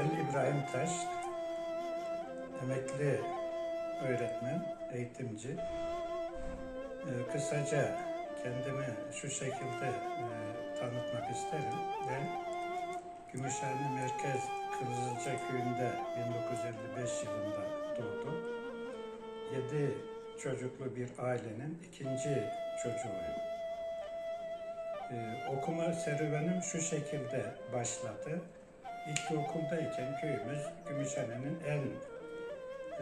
Ben İbrahim Taş, emekli öğretmen, eğitimci. Ee, kısaca kendimi şu şekilde e, tanıtmak isterim. Ben Gümüşhane Merkez Kızılca Köyü'nde 1955 yılında doğdum. 7 çocuklu bir ailenin ikinci çocuğuyum. Ee, okuma serüvenim şu şekilde başladı. İlkokuldayken köyümüz Gümüşhane'nin en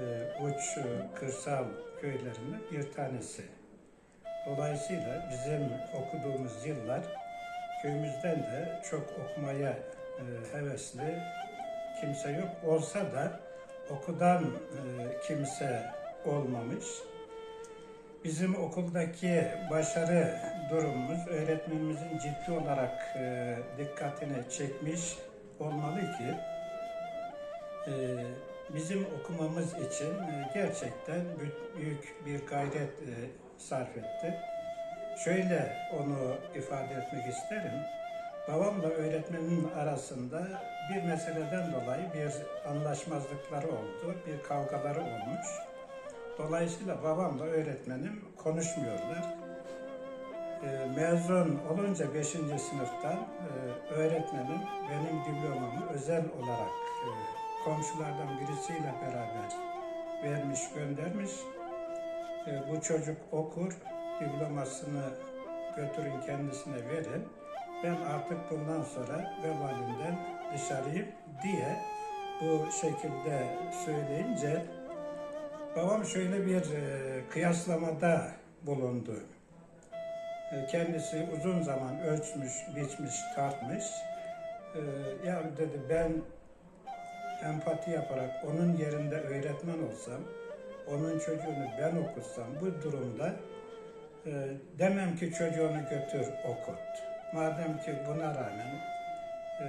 e, uç e, kırsal köylerinden bir tanesi. Dolayısıyla bizim okuduğumuz yıllar köyümüzden de çok okumaya e, hevesli kimse yok. Olsa da okudan e, kimse olmamış. Bizim okuldaki başarı durumumuz öğretmenimizin ciddi olarak e, dikkatini çekmiş olmalı ki e, bizim okumamız için e, gerçekten bü- büyük bir gayret e, sarf etti. Şöyle onu ifade etmek isterim. Babamla öğretmenin arasında bir meseleden dolayı bir anlaşmazlıkları oldu, bir kavgaları olmuş. Dolayısıyla babamla öğretmenim konuşmuyorlar. E, mezun olunca 5. sınıftan e, öğretmenim benim diplomamı özel olarak e, komşulardan birisiyle beraber vermiş, göndermiş. Bu çocuk okur, diplomasını götürün kendisine verin. Ben artık bundan sonra vebalinden dışarıyım diye bu şekilde söyleyince babam şöyle bir kıyaslamada bulundu. E, Kendisi uzun zaman ölçmüş, biçmiş, tartmış. E, Ya dedi ben empati yaparak onun yerinde öğretmen olsam, onun çocuğunu ben okutsam bu durumda e, demem ki çocuğunu götür okut. Madem ki buna rağmen e,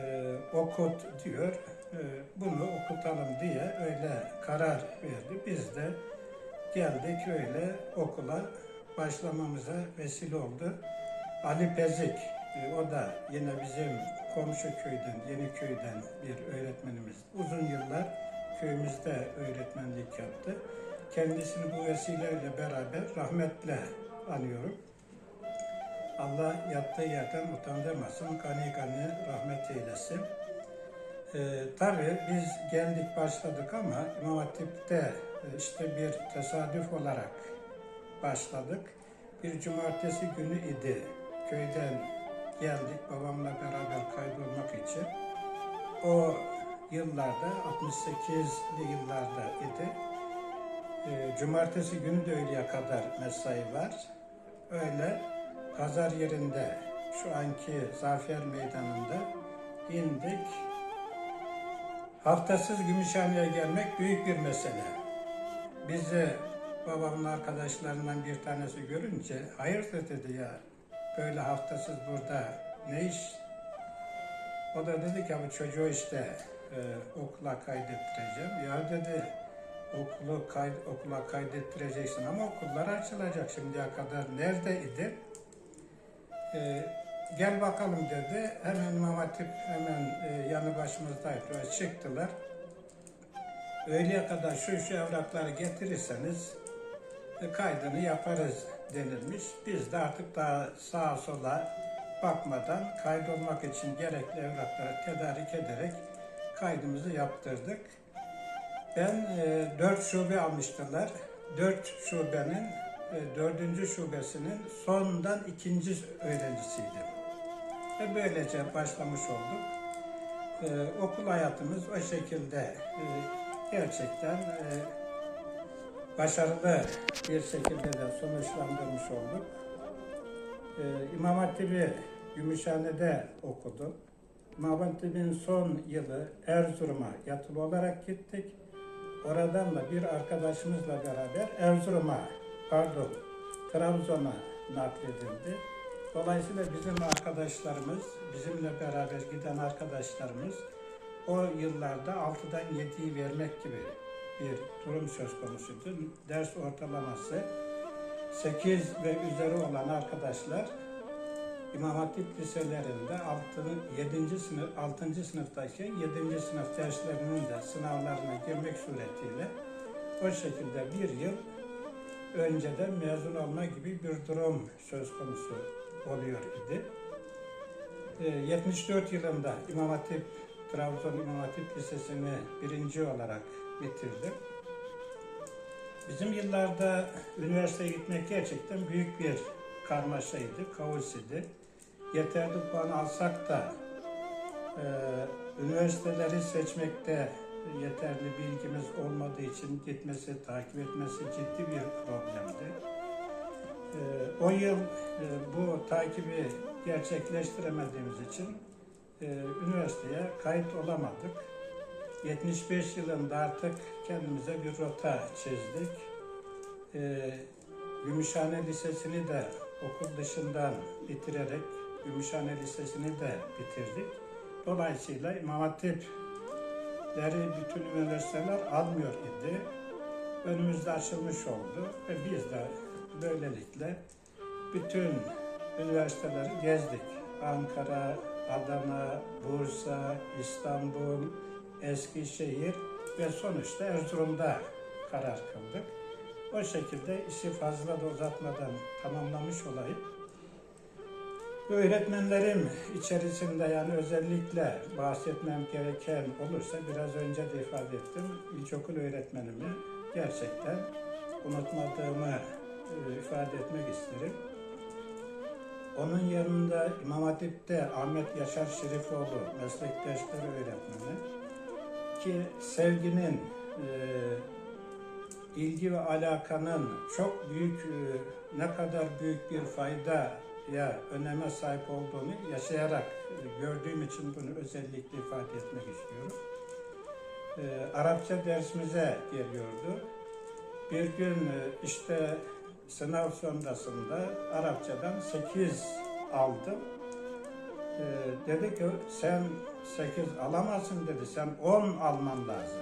okut diyor, e, bunu okutalım diye öyle karar verdi. Biz de geldik öyle okula başlamamıza vesile oldu. Ali Pezik, e, o da yine bizim komşu köyden, yeni köyden bir öğretmenimiz. Uzun yıllar köyümüzde öğretmenlik yaptı. Kendisini bu vesileyle beraber rahmetle anıyorum. Allah yattığı yerden utandırmasın, gani gani rahmet eylesin. Ee, tabii biz geldik başladık ama İmam Hatip'te e, işte bir tesadüf olarak başladık. Bir cumartesi günü idi. Köyden geldik babamla beraber kaydolmak için. O yıllarda 68'li yıllarda idi. E, cumartesi günü de öğleye kadar mesai var. Öyle pazar yerinde şu anki Zafer Meydanı'nda indik. Haftasız Gümüşhane'ye gelmek büyük bir mesele. Bizi babamın arkadaşlarından bir tanesi görünce hayırdır dedi ya böyle haftasız burada ne iş? O da dedi ki bu çocuğu işte e, okula kaydettireceğim. Ya dedi okulu kay, okula kaydettireceksin ama okullar açılacak şimdiye kadar neredeydi? E, gel bakalım dedi. Hemen İmam Hatip hemen e, yanı başımızdaydı. Çıktılar. Öğleye kadar şu şu evrakları getirirseniz kaydını yaparız denilmiş. Biz de artık daha sağa sola bakmadan kaydolmak için gerekli evrakları tedarik ederek kaydımızı yaptırdık. Ben e, dört şube almıştılar. Dört şubenin e, dördüncü şubesinin sondan ikinci öğrencisiydim. Ve böylece başlamış olduk. E, okul hayatımız o şekilde e, gerçekten e, başarılı bir şekilde de sonuçlandırmış olduk. Ee, İmam Hatip'i Gümüşhane'de okudum. İmam Hatip'in son yılı Erzurum'a yatılı olarak gittik. Oradan da bir arkadaşımızla beraber Erzurum'a, pardon Trabzon'a nakledildi. Dolayısıyla bizim arkadaşlarımız, bizimle beraber giden arkadaşlarımız o yıllarda 6'dan 7'yi vermek gibi bir durum söz konusuydu. Ders ortalaması 8 ve üzeri olan arkadaşlar İmam Hatip liselerinde 6. 7. sınıf 6. sınıftayken 7. sınıf derslerinin de sınavlarına girmek suretiyle o şekilde bir yıl önceden mezun olma gibi bir durum söz konusu oluyor idi. Ee, 74 yılında İmam Hatip, Trabzon İmam Hatip Lisesi'ni birinci olarak bitirdim. Bizim yıllarda üniversiteye gitmek gerçekten büyük bir karmaşaydı, kaos idi. Yeterli puan alsak da e, üniversiteleri seçmekte yeterli bilgimiz olmadığı için gitmesi, takip etmesi ciddi bir problemdi. 10 yıl e, bu takibi gerçekleştiremediğimiz için e, üniversiteye kayıt olamadık. 75 yılında artık kendimize bir rota çizdik. E, Gümüşhane Lisesi'ni de okul dışından bitirerek Gümüşhane Lisesi'ni de bitirdik. Dolayısıyla İmam Hatipleri bütün üniversiteler almıyor idi. Önümüzde açılmış oldu ve biz de böylelikle bütün üniversiteleri gezdik. Ankara, Adana, Bursa, İstanbul, Eskişehir ve sonuçta Erzurum'da karar kıldık. O şekilde işi fazla da uzatmadan tamamlamış olayım. Öğretmenlerim içerisinde yani özellikle bahsetmem gereken olursa biraz önce de ifade ettim. İlkokul öğretmenimi gerçekten unutmadığımı e, ifade etmek isterim. Onun yanında İmam Hatip'te Ahmet Yaşar Şerifoğlu meslektaşları öğretmeni ki sevginin, e, ilgi ve alakanın çok büyük, e, ne kadar büyük bir fayda ya öneme sahip olduğunu yaşayarak e, gördüğüm için bunu özellikle ifade etmek istiyorum. E, Arapça dersimize geliyordu. Bir gün e, işte sınav sonrasında Arapçadan 8 aldım. E, dedi ki sen 8 alamazsın dedi. Sen 10 alman lazım.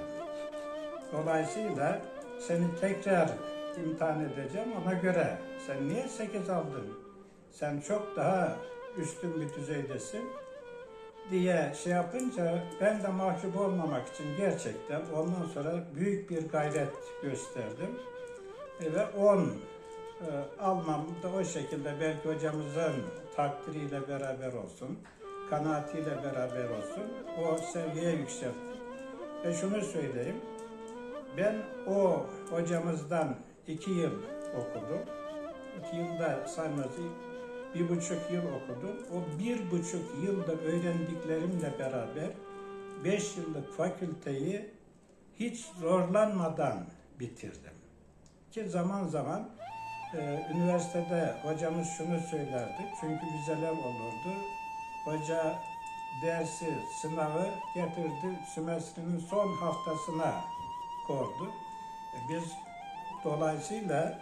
Dolayısıyla seni tekrar imtihan edeceğim ona göre. Sen niye 8 aldın? Sen çok daha üstün bir düzeydesin diye şey yapınca ben de mahcup olmamak için gerçekten ondan sonra büyük bir gayret gösterdim. Ve 10 e, almam da o şekilde belki hocamızın takdiriyle beraber olsun, kanaatiyle beraber olsun o seviyeye yükselttim. Ve şunu söyleyeyim, ben o hocamızdan iki yıl okudum. İki yılda sayması bir buçuk yıl okudum. O bir buçuk yılda öğrendiklerimle beraber beş yıllık fakülteyi hiç zorlanmadan bitirdim. Ki zaman zaman e, üniversitede hocamız şunu söylerdi. Çünkü vizeler olurdu. Hoca dersi, sınavı getirdi. Sümestrinin son haftasına kordu. E, biz dolayısıyla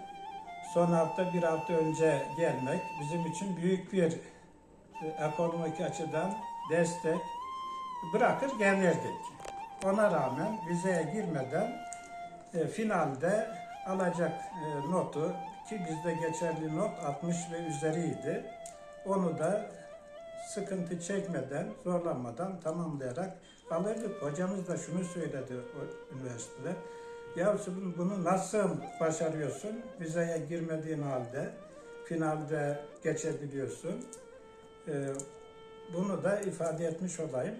son hafta bir hafta önce gelmek bizim için büyük bir e, ekonomik açıdan destek bırakır gelirdik. Ona rağmen vizeye girmeden e, finalde alacak e, notu ki bizde geçerli not 60 ve üzeriydi. Onu da sıkıntı çekmeden, zorlanmadan tamamlayarak alırdık. Hocamız da şunu söyledi o üniversitede. Ya bunu nasıl başarıyorsun? Vizeye girmediğin halde finalde geçebiliyorsun. Ee, bunu da ifade etmiş olayım.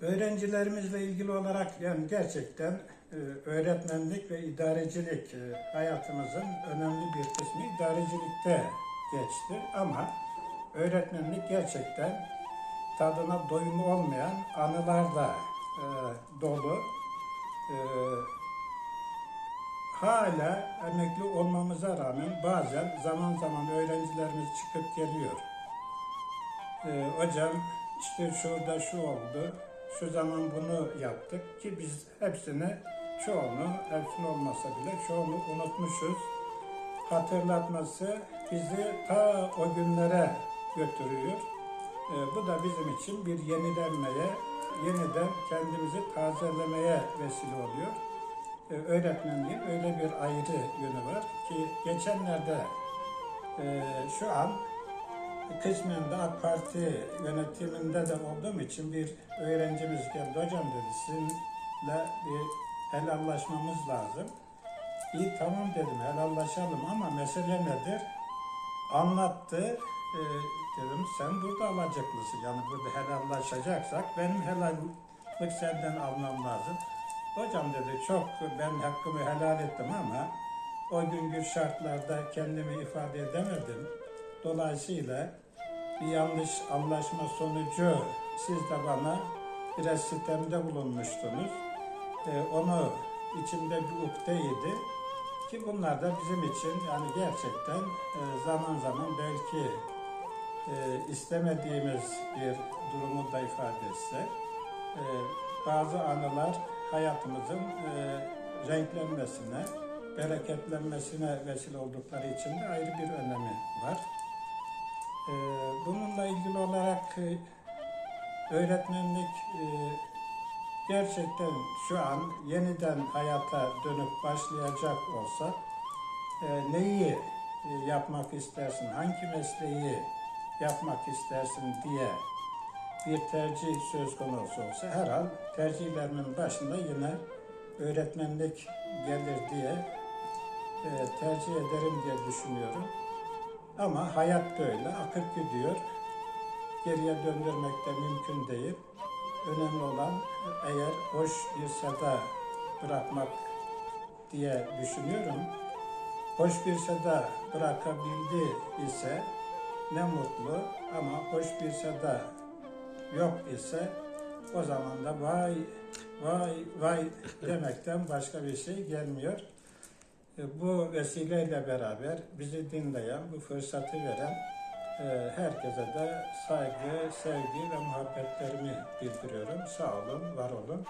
Öğrencilerimizle ilgili olarak yani gerçekten e, öğretmenlik ve idarecilik e, hayatımızın önemli bir kısmı idarecilikte geçti. Ama öğretmenlik gerçekten tadına doyum olmayan anılarla e, dolu. E, hala emekli olmamıza rağmen bazen zaman zaman öğrencilerimiz çıkıp geliyor. E, hocam işte şurada şu oldu, şu zaman bunu yaptık ki biz hepsini, çoğunu, hepsini olmasa bile çoğunu unutmuşuz. Hatırlatması bizi ta o günlere götürüyor. E, bu da bizim için bir yenilenmeye, yeniden kendimizi tazelemeye vesile oluyor. E, öğretmenliğin öyle bir ayrı yönü var ki geçenlerde e, şu an kısmen de AK Parti yönetiminde de olduğum için bir öğrencimiz geldi. Hocam dedi sizinle bir helallaşmamız lazım. İyi tamam dedim helallaşalım ama mesele nedir? Anlattı. Ee, dedim sen burada alacaklısın. Yani burada helallaşacaksak benim helallik senden almam lazım. Hocam dedi çok ben hakkımı helal ettim ama o günkü şartlarda kendimi ifade edemedim. Dolayısıyla bir yanlış anlaşma sonucu siz de bana biraz sitemde bulunmuştunuz. Ee, onu içimde bir ukteydi. Ki bunlar da bizim için yani gerçekten e, zaman zaman belki e, istemediğimiz bir durumu da ifade etse e, bazı anılar hayatımızın e, renklenmesine, bereketlenmesine vesile oldukları için de ayrı bir önemi var. E, bununla ilgili olarak e, öğretmenlik e, gerçekten şu an yeniden hayata dönüp başlayacak olsa e, neyi yapmak istersin, hangi mesleği yapmak istersin diye bir tercih söz konusu olsa herhal tercihlerimin başında yine öğretmenlik gelir diye tercih ederim diye düşünüyorum. Ama hayat böyle, akıp gidiyor. Geriye döndürmek de mümkün değil. Önemli olan eğer hoş bir seda bırakmak diye düşünüyorum. Hoş bir seda bırakabildi ise ne mutlu ama hoş bir seda yok ise o zaman da vay vay vay demekten başka bir şey gelmiyor. E, Bu vesileyle beraber bizi dinleyen, bu fırsatı veren e, herkese de saygı, sevgi ve muhabbetlerimi bildiriyorum. Sağ olun, var olun.